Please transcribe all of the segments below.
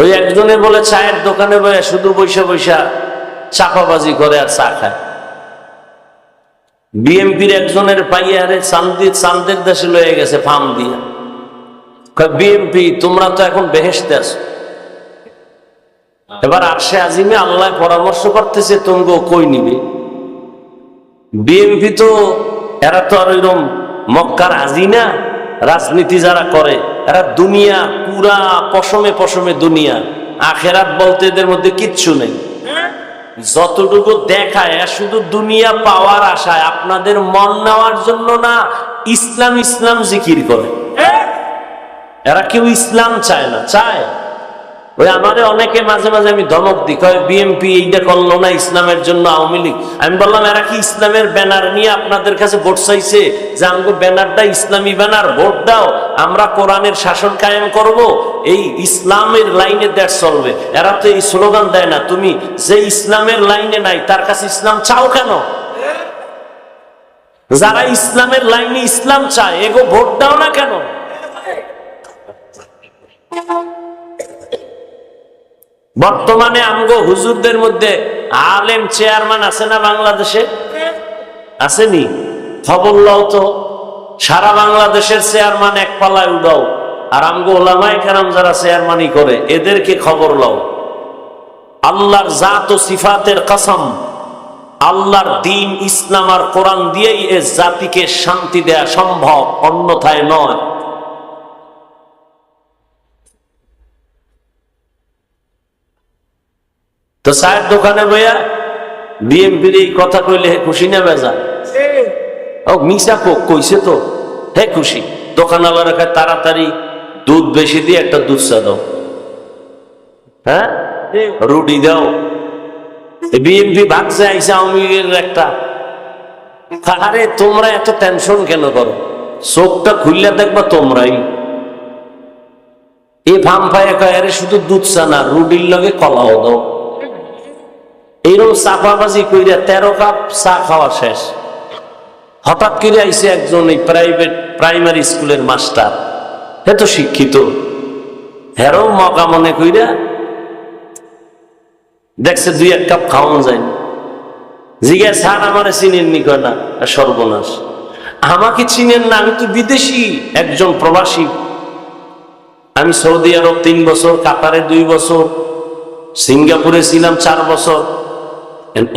ওই একজনে বলে চায়ের দোকানে বলে শুধু বৈশা বৈশা চাপাবাজি করে আর চা খায়। বিএমপির একজনের পাইয়ারে চান্দি চান্দের দেশে লয়ে গেছে ফার্ম দিয়া। বিএমপি, তোমরা তো এখন বেহেসতে আছো। এবার আরশে আজিমে আল্লাহ পরামর্শ করতেছে তুমি কই নিবে? বিএমপি তো, এরা তো আর ওইরকম মক্কার আজি না, রাজনীতি যারা করে এরা দুনিয়া পুরা পশমে পশমে দুনিয়া। আখেরাত বলতে এদের মধ্যে কিচ্ছু নেই। যতটুকু দেখায় শুধু দুনিয়া পাওয়ার আশায় আপনাদের মন নেওয়ার জন্য না ইসলাম ইসলাম জিকির করে। এরা কেউ ইসলাম চায় না চায়। ওই আমারে অনেকে মাঝে মাঝে আমি ধমক দিই, কয় বিএমপি এইটা করল না ইসলামের জন্য আওয়ামী লীগ? আমি বললাম, এরা কি ইসলামের ব্যানার নিয়ে আপনাদের কাছে ভোট চাইছে? যে আমাকে ব্যানারটা ইসলামী ব্যানার, ভোট দাও, আমরা কোরআনের শাসন কায়েম করব, এই ইসলামের লাইনে দেশ চলবে। এরা তো এই স্লোগান দেয় না, তুমি যে ইসলামের লাইনে নাই, তার কাছে ইসলাম চাও কেন? যারা ইসলামের লাইনে ইসলাম চায়, এগো ভোট দাও না কেন? বর্তমানে আমগো হুজুরদের মধ্যে আলেম চেয়ারম্যান আছে না বাংলাদেশে? আসেনি? খবর লও তো। সারা বাংলাদেশের চেয়ারম্যান এক পালায় উড়াও। আর আমগো ওলামাই কেরাম যারা চেয়ারম্যানই করে, এদেরকে খবর লও। আল্লাহর জাত ও সিফাতের কসম, আল্লাহর দিন ইসলাম আর কোরআন দিয়েই এ জাতিকে শান্তি দেয়া সম্ভব, অন্যথায় নয়। তো চায়ের দোকানে বইয়া বিএমপির এই কথা কইলে হে খুশি না বেজা? ও মিশা কোক কইছে তো হে খুশি। দোকানওয়ালা রেখে তাড়াতাড়ি দুধ বেশি দিয়ে একটা দুধ চা দাও। হ্যাঁ? রুটি দাও। বিএমপি ভাগছে আইসা আওয়ামী লীগের একটা। আরে তোমরা এত টেনশন কেন করো? চোখটা খুললে দেখবা তোমরাই। এ ফার্ম ফায়ে কয় আরে শুধু দুধ চা না রুটির লগে কলাও দাও। এইরকম চাপাবাজি কইরা তেরো কাপ চা খাওয়া শেষ। হঠাৎ করে আইসে একজন এই প্রাইভেট প্রাইমারি স্কুলের মাস্টার হে তো শিক্ষিত। হেরও মকা মনে কইরা দেখছে দুই এক কাপ খাওয়ান যায় জিজ্ঞাসা, স্যার, আমারে চিনেন নি? না সর্বনাশ। আমাকে চিনেন না, আমি তো বিদেশি, একজন প্রবাসী। আমি সৌদি আরব তিন বছর, কাতারে দুই বছর, সিঙ্গাপুরে ছিলাম চার বছর।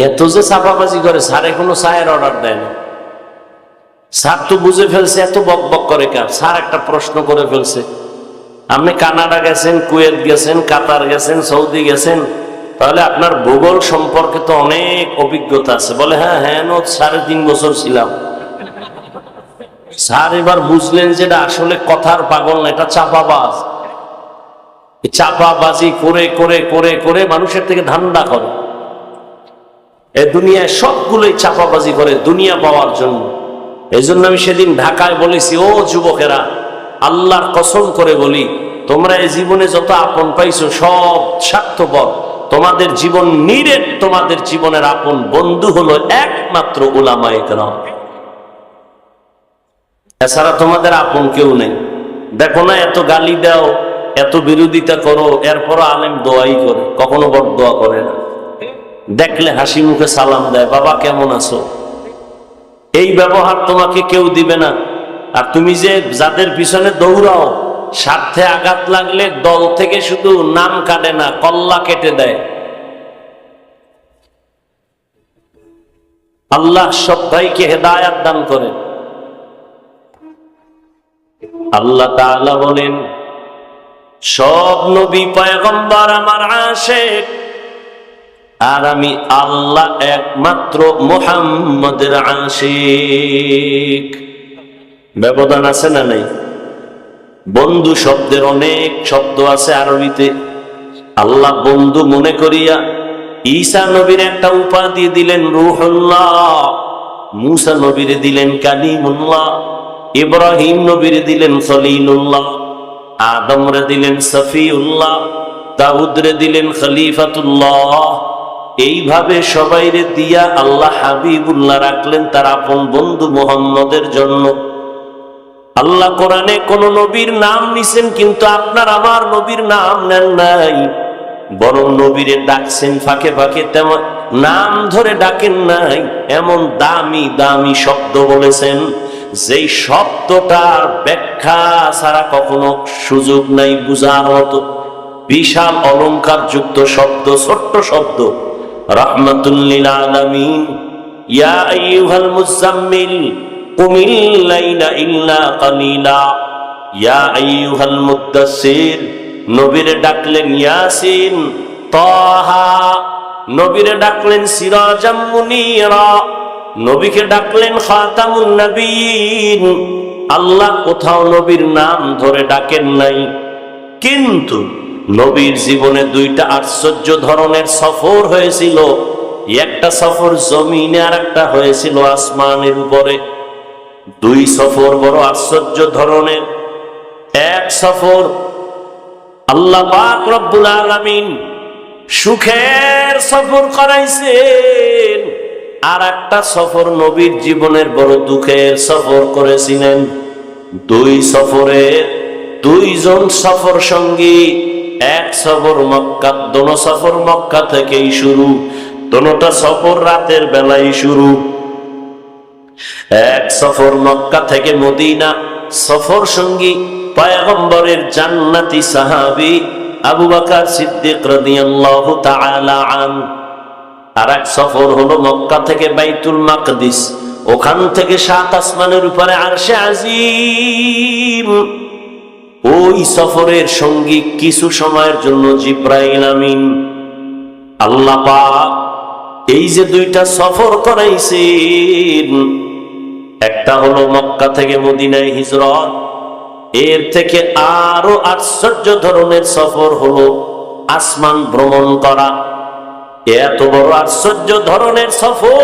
এত যে চাপাবাজি করে, স্যার এখনও চায়ের অর্ডার দেয় না। স্যার তো বুঝে ফেলছে, এত বক বক করে কার? স্যার একটা প্রশ্ন করে ফেলছে। আপনি কানাডা গেছেন, কুয়েত গেছেন, কাতার গেছেন, সৌদি গেছেন, তাহলে আপনার ভূগোল সম্পর্কে তো অনেক অভিজ্ঞতা আছে। বলে হ্যাঁ হ্যাঁ সাড়ে তিন বছর ছিলাম। স্যার এবার বুঝলেন যে এটা আসলে কথার পাগল না, এটা চাপাবাজ। চাপাবাজি করে করে করে করে মানুষের থেকে ধান্দা করে। এ দুনিয়ায় সবগুলোই চাপাবাজি করে, দুনিয়া পাওয়ার জন্য। এই জন্য আমি সেদিন ঢাকায় বলেছি, ও যুবকেরা, আল্লাহর কসম করে বলি, তোমরা এই জীবনে যত আপন পাইছো সব স্বার্থপর। তোমাদের জীবন নিরেট, তোমাদের জীবনের আপন বন্ধু হলো একমাত্র ওলামায়ে কেরাম এছাড়া তোমাদের আপন কেউ নেই। দেখো না, এত গালি দাও, এত বিরোধিতা করো এরপর আলেম দোয়াই করে, কখনো বড় দোয়া করে না। দেখলে হাসি মুখে সালাম দেয়, বাবা, কেমন আছো? এই ব্যবহার তোমাকে কেউ দিবে না। আর তুমি যে যাদের পিছনে দৌড়াও, স্বার্থে আঘাত লাগলে দল থেকে শুধু নাম কাটে না, কল্লা কেটে দেয়। আল্লাহ সব ভাইকে হেদায়াত দান করে আল্লাহ তাআলা বলেন, সব নবী পয়গম্বর আমার আশেক আর আমি আল্লাহ একমাত্র মোহাম্মদের আশিক। ব্যবধান আছে না নাই? বন্ধু শব্দের অনেক শব্দ আছে আরবিতে। আল্লাহ বন্ধু মনে করিয়া ঈসা নবীর একটা উপাধি দিলেন রুহুল্লাহ, মুসা নবীরে দিলেন কালিমুল্লাহ, ইব্রাহিম নবীরে দিলেন সলিলুল্লাহ, আদমরে দিলেন সফিউল্লাহ, দাউদরে দিলেন খলিফাতুল্লাহ এইভাবে সবাইরে দিয়া আল্লাহ হাবিবুল্লাহ রাখলেন তার আপন বন্ধু মোহাম্মদের জন্য। আল্লাহ কোরআনে কোন নবীর নাম নিছেন কিন্তু আপনার আমার নবীর নাম নেন নাই। বরং নবীরে ডাকছেন ফাঁকে ফাঁকে তেমন নাম ধরে ডাকেন নাই, এমন দামি দামি শব্দ বলেছেন। যেই শব্দটার ব্যাখ্যা ছাড়া কখনো সুযোগ নাই বুঝার মতো বিশাল অলংকার যুক্ত শব্দ, ছোট্ট শব্দ। রহমাতুল্লিল আলামিন, ইয়া আইয়ুহাল মুজাম্মিল কুমিল ইল্লা কালিলা। ইয়া আইয়ুহাল মুদ্দাসসির নবীরে ডাকলেন ইয়াসিন, তাহা। নবীরে ডাকলেন সিরাজাম নবীকে ডাকলেন খাতামুন নবীন। আল্লাহ কোথাও নবীর নাম ধরে ডাকেন নাই। কিন্তু নবীর জীবনে দুইটা আশ্চর্য ধরনের সফর হয়েছিল। একটা সফর জমিনে আর একটা হয়েছিল আসমানের উপরে। দুই সফর বড় আশ্চর্য ধরনের। এক সফর আল্লাহ রব্বুল সুখের সফর করাইছেন। আর একটা সফর নবীর জীবনের বড় দুঃখের সফর করেছিলেন। দুই সফরে দুইজন সফর সঙ্গী সফর মক্কা, দোনো সফর মক্কা থেকেই শুরু। দোনোটা সফর রাতের বেলায় শুরু। এক সফর মক্কা থেকে মদিনা, সফর সঙ্গী, পয়গম্বরের জান্নাতি সাহাবি আবু বকর সিদ্দিক রাদিয়াল্লাহু তাআলা আন। আর এক সফর হলো মক্কা থেকে বাইতুল মাকদিস। ওখান থেকে সাত আসমানের উপরে আরশে আজিম। ওই সফরের সঙ্গী কিছু সময়ের জন্য জিব্রাইল আমিন। আল্লাহ এই যে দুইটা সফর করাইছেন, একটা হলো মক্কা থেকে মদিনায় হিজরত, এর থেকে আরও আশ্চর্য ধরনের সফর হলো আসমান ভ্রমণ করা। এত বড় আশ্চর্য ধরনের সফর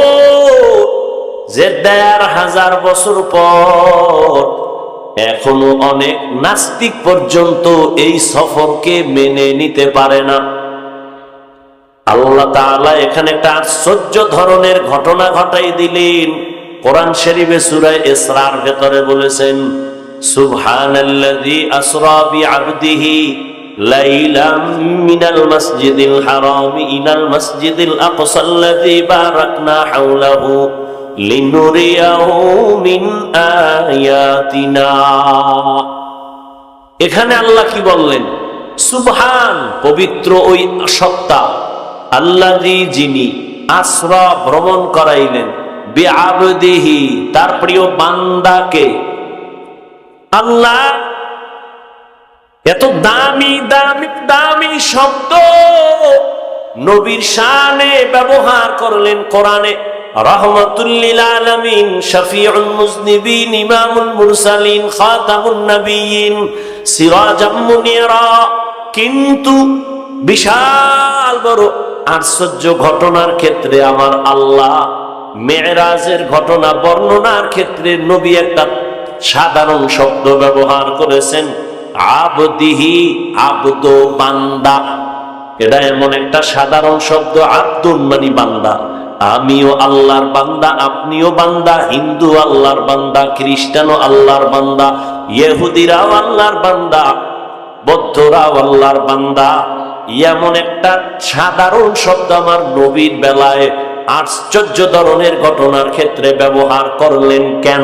যে দেড় হাজার বছর পর এখনও অনেক নাস্তিক পর্যন্ত এই সফরকে মেনে নিতে পারে না। আল্লাহ এখানে একটা আশ্চর্য ধরনের ঘটনা ঘটাই দিলেন। কোরআন শরীফে সূরায় ইসরার ভেতরে বলেছেন, সুবহানাল্লাযী লাইলাম মিনাল এখানে আল্লাহ কি বললেন? সুবহান, পবিত্র ওই সত্তা আল্লাহ যিনি আশ্রা ভ্রমণ করাইলেন বেআবদিহি, তার প্রিয় বান্দাকে। আল্লাহ এত দামি দামি দামি শব্দ নবীর শানে ব্যবহার করলেন কোরআনে। রহমতুল্লিল আলামিন শফিউল মুজনিবিন, ইমামুল মুরসালিন, খাতামুন নবিয়িন, সিরাজাম মুনিরা। কিন্তু বিশাল বড় আশ্চর্য ঘটনার ক্ষেত্রে আমার আল্লাহ মেয়েরাজের ঘটনা বর্ণনার ক্ষেত্রে নবী একটা সাধারণ শব্দ ব্যবহার করেছেন, আবদিহি আবদ বান্দা। এটা এমন একটা সাধারণ শব্দ, আব্দুল মানি বান্দা। আমিও আল্লাহর বান্দা, আপনিও বান্দা, হিন্দু আল্লাহর বান্দা, খ্রিস্টানও আল্লাহর বান্দা, ইহুদিরাও আল্লাহর বান্দা, বৌদ্ধরাও আল্লাহর বান্দা। এমন একটা সাধারণ শব্দ আমার নবীর বেলায় আশ্চর্য ধরনের ঘটনার ক্ষেত্রে ব্যবহার করলেন কেন?